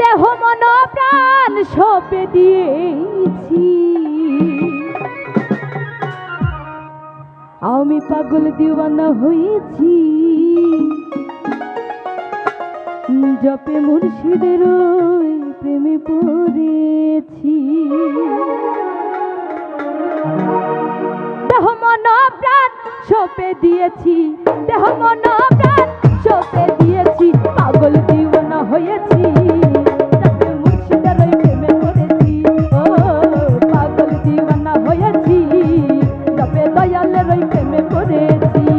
দেহ মন প্রাণ সপে দিয়েছি। আমি পাগল দিওয়ানা হয়েছি। জপে মুর্শিদের প্রেমে পড়েছি। দেহ মন প্রাণ সপে দিয়েছি, দেহ মন প্রাণ সপে দিয়েছি। que me conecte.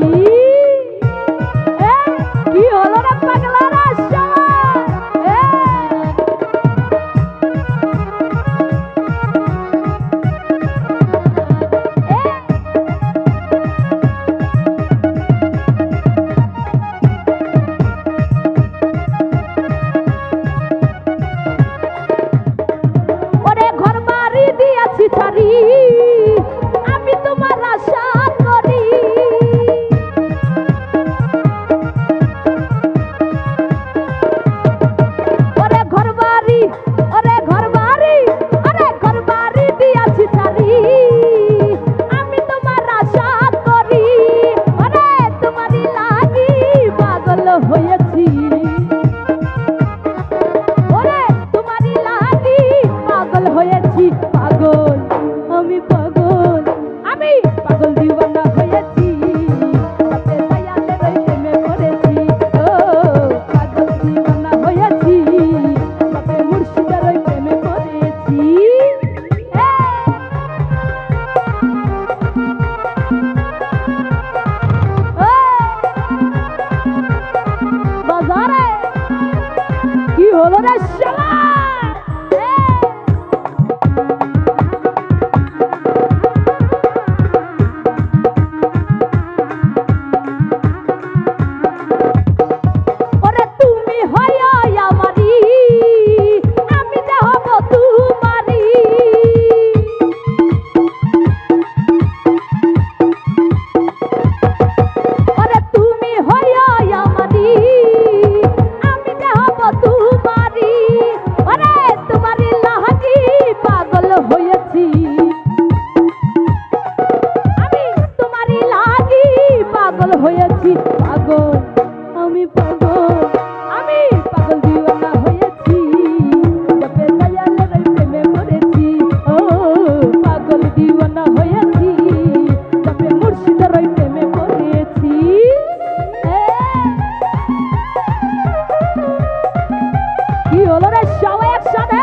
হলো না শালা! হয়েছি পাগল, আমি পাগল আমি পাগল দিওয়ানা হয়েছি। জপে দয়ালের প্রেমে পড়েছি, ও পাগল দিওয়ানা হয়েছি। জপে মুর্শিদের প্রেমে পড়েছি। কি হলো রে সবাই একসাথে?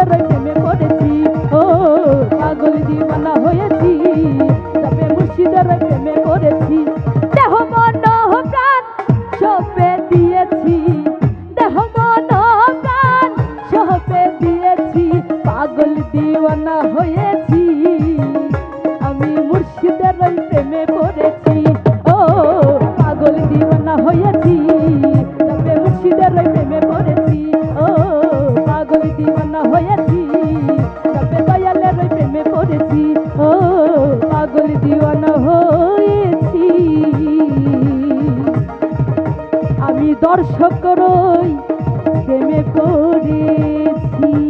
Monterrey আমি দর্শক রই প্রেমে করেছি